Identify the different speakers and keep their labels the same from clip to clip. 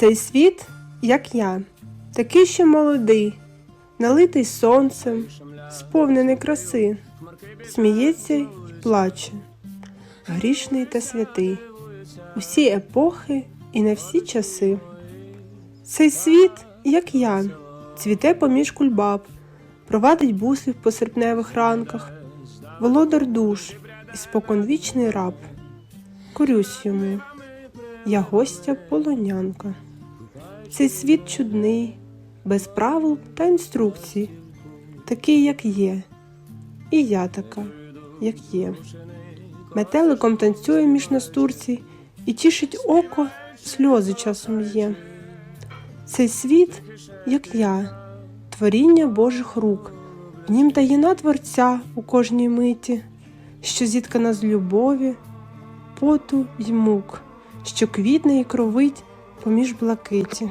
Speaker 1: Цей світ, як я, такий ще молодий, налитий сонцем, сповнений краси, сміється й плаче, грішний та святий, усі епохи і на всі часи. Цей світ, як я, цвіте поміж кульбаб, провадить бусів по серпневих ранках, володар душ і споконвічний раб. Корюсь йому, я гостя полонянка. Цей світ чудний, без правил та інструкцій, такий, як є, і я така, як є. Метеликом танцює між настурцій і тішить око, сльози часом є. Цей світ, як я, творіння Божих рук, в нім таїна Творця у кожній миті, що зіткана з любові, поту й мук, що квітне і кровить поміж блакиті.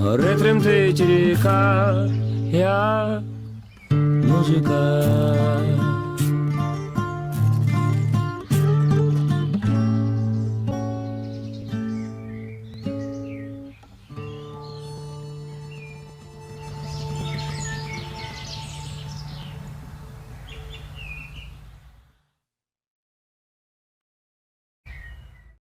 Speaker 2: гори тремтить ріка, я музика.